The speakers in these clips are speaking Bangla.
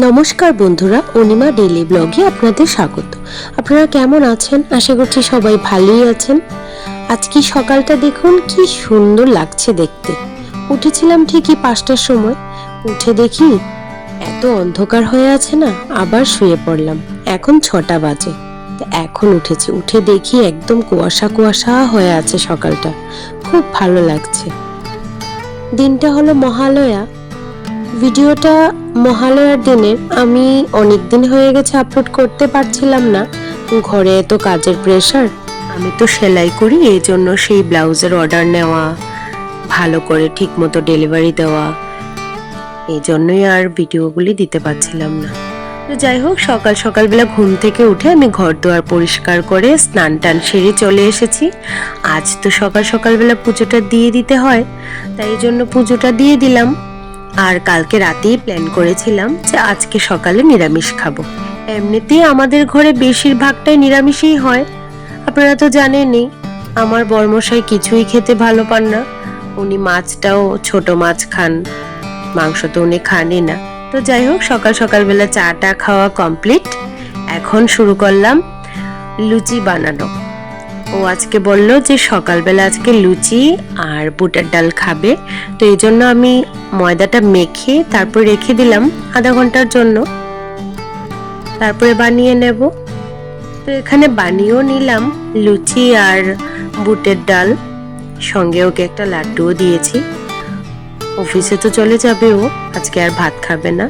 নমস্কার বন্ধুরা, অনিমা ডেলি ব্লগে আপনাদের স্বাগত। আপনারা কেমন আছেন? আশা করছি সবাই ভালোই আছেন। আজকে সকালটা দেখুন কি সুন্দর লাগছে দেখতে। উঠেছিলাম ঠিকই পাঁচটার সময়। উঠে দেখি এত অন্ধকার হয়ে আছে না, আবার শুয়ে পড়লাম। এখন ছটা বাজে। এখন উঠেছি। উঠে দেখি একদম কুয়াশা কুয়াশা হয়ে আছে সকালটা। খুব ভালো লাগছে। দিনটা হলো মহালয়া। ভিডিওটা মহালয়ার দিনের আমি অনেক দিন হয়ে গেছে আপলোড করতে পারছিলাম না। ঘরে এত কাজের প্রেশার আমি তো সেলাই করি, এই জন্য সেই ব্লাউজের অর্ডার নেওয়া, ভালো করে ঠিক মতো ডেলিভারি দেওয়া। এই জন্যই আর ভিডিওগুলি দিতে পারছিলাম না। তো যাই হোক, সকাল সকালবেলা ঘুম থেকে উঠে আমি ঘর দুয়ার পরিষ্কার করে স্নান টান সেরে চলে এসেছি। আজ তো সকাল সকালবেলা পুজোটা দিয়ে দিতে হয়, তাই জন্য পুজোটা দিয়ে দিলাম। আর কালকে রাতেই প্ল্যান করেছিলাম যে আজকে সকালে নিরামিষ খাব। এমনিতেই আমাদের ঘরে বেশিরভাগটাই নিরামিষই হয়। আপনারা তো জানেনই, আমার বর্মশাই কিছুই খেতে ভালো পান না। উনি মাছটাও ছোট মাছ খান, মাংস তো উনি খানই না। তো যাই হোক, সকাল সকালবেলা চাটা খাওয়া কমপ্লিট এখন শুরু করলাম লুচি বানানো। ও আজকে বলল যে সকালবেলা আজকে লুচি আর বুটের ডাল খাবে। তো এই জন্য আমি ময়দাটা মেখে তারপর রেখে দিলাম আধা ঘণ্টার জন্য। তারপরে বানিয়ে নেব। তো এখানে বানিয়েও নিলাম লুচি আর বুটের ডাল। সঙ্গে ওকে একটা লাড্ডুও দিয়েছি। অফিসে তো চলে যাবে ও, আজকে আর ভাত খাবে না।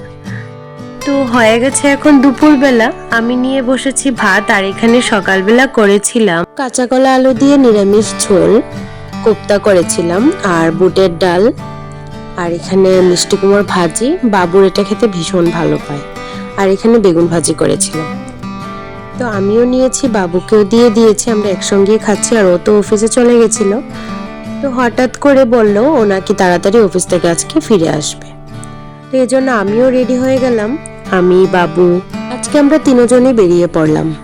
হয়ে গেছে এখন দুপুরবেলা। আমি নিয়ে বসেছি ভাত আর এখানে সকালবেলা করেছিলাম। কাঁচা কলা আলু দিয়ে নিরামিষ ঝোল, কোপ্তা করেছিলাম আর বুটের ডাল। আর এখানে মিষ্টি কুমড় ভাজি, বাবুর এটা খেতে ভীষণ ভালো পায়। আর এখানে বেগুন ভাজি করেছিলাম। তো আমিও নিয়েছি, বাবুকেও দিয়ে দিয়েছি, আমরা একসঙ্গেই খাচ্ছি আর ও তো অফিসে চলে গেছিল। তো হঠাৎ করে বলল, ও নাকি তাড়াতাড়ি অফিস থেকে আজকে ফিরে আসবে। তো এই জন্য আমিও রেডি হয়ে গেলাম। আমি, বাবু, আজকে আমরা তিনজনই বেরিয়ে পড়লাম।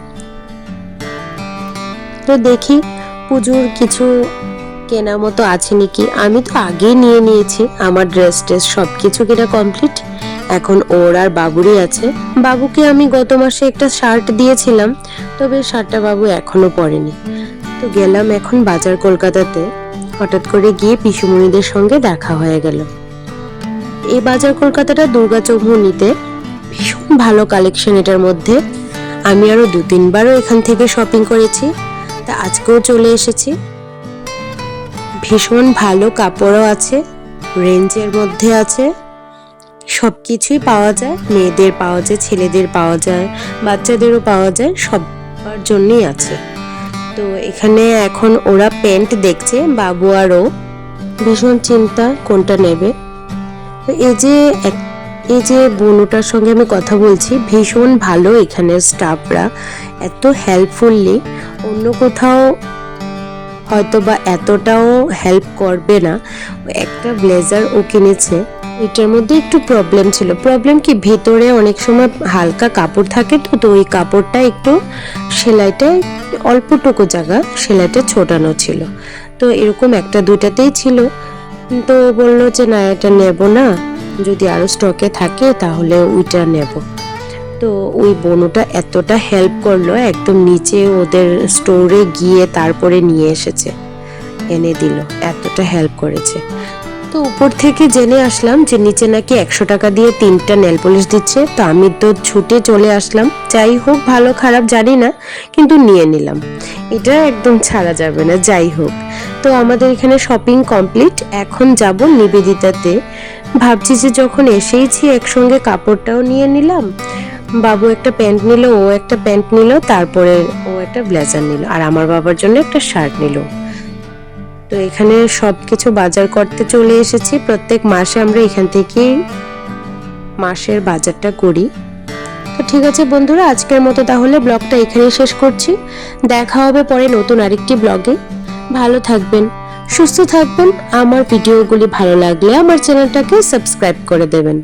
তো দেখি, পুজোর কিছু কেনা মতো আছে নাকি? আমি তো আগেই নিয়ে নিয়েছি, আমার ড্রেস ট্রেস সব কিছু কেনা কমপ্লিট এখন ওর আর বাবুরই আছে। বাবুকে আমি গত মাসে একটা শার্ট দিয়েছিলাম, তবে শার্টটা বাবু এখনও পরেনি। তো গেলাম এখন বাজার কলকাতাতে। হঠাৎ করে গিয়ে পিসুমণিদের সঙ্গে দেখা হয়ে গেল। এই বাজার কলকাতাটা দুর্গা চৌমুনিতে ভালো কালেকশন এটার মধ্যে। আমি আরও দু তিনবারও এখান থেকে শপিং করেছি, তা আজকেও চলে এসেছি। ভীষণ ভালো কাপড়ও আছে রেঞ্জের মধ্যে আছে। সব কিছুই পাওয়া যায়, মেয়েদের পাওয়া যায়, ছেলেদের পাওয়া যায়, বাচ্চাদেরও পাওয়া যায় সবার জন্যই আছে। তো এখানে এখন ওরা প্যান্ট দেখছে, বাবু আরও। ভীষণ চিন্তা কোনটা নেবে। তো এই যে এক- এই যে বোনটার সঙ্গে আমি কথা বলছি, ভীষণ ভালো এখানের স্টাফরা এত হেল্পফুললি অন্য কোথাও হয়তো বা এতটাও হেল্প করবে না। একটা ব্লেজার ও কিনেছে, এটার মধ্যে একটু প্রবলেম ছিল। প্রবলেম কি, ভেতরে অনেক সময় হালকা কাপড় থাকে তো তো ওই কাপড়টা একটু সেলাইটা অল্পটুকু জায়গা সেলাইটা ছোটানো ছিল। তো এরকম একটা দুটাতেই ছিল। তো বলল যে, না, এটা নেব না। যদি আরও স্টকে থাকে, তাহলে ওইটা নেব। তো ওই বোনটা এতটা হেল্প করল, একদম নিচে ওদের স্টোরে গিয়ে তারপরে নিয়ে এসেছে। এনে দিল, এতটা হেল্প করেছে। তো উপর থেকে জেনে আসলাম যে নিচে নাকি একশো টাকা দিয়ে তিনটা নেল পলিশ দিচ্ছে। তো আমি তো ছুটে চলে আসলাম। যাই হোক, ভালো খারাপ জানি না, কিন্তু নিয়ে নিলাম। এটা একদম ছাড়া যাবে না, যাই হোক। তো আমাদের এখানে শপিং কমপ্লিট এখন যাব নিবেদিতাতে। ভাবছি যে যখন এসেইছি, একসঙ্গে কাপড়টাও নিয়ে নিলাম। বাবু একটা প্যান্ট নিল, ও একটা প্যান্ট নিল, তারপরে ও একটা ব্লেজার নিল, আর আমার বাবার জন্য একটা শার্ট নিল। তো এখানে সব কিছু বাজার করতে চলে এসেছি। প্রত্যেক মাসে আমরা এখান থেকেই মাসের বাজারটা করি। তো ঠিক আছে বন্ধুরা, আজকের মতো তাহলে ব্লগটা এখানেই শেষ করছি। দেখা হবে পরে নতুন আরেকটি ব্লগে। ভালো থাকবেন, সুস্থ থাকবেন। আমার ভিডিওগুলি ভালো লাগলে আমার চ্যানেলটাকে সাবস্ক্রাইব করে দেবেন।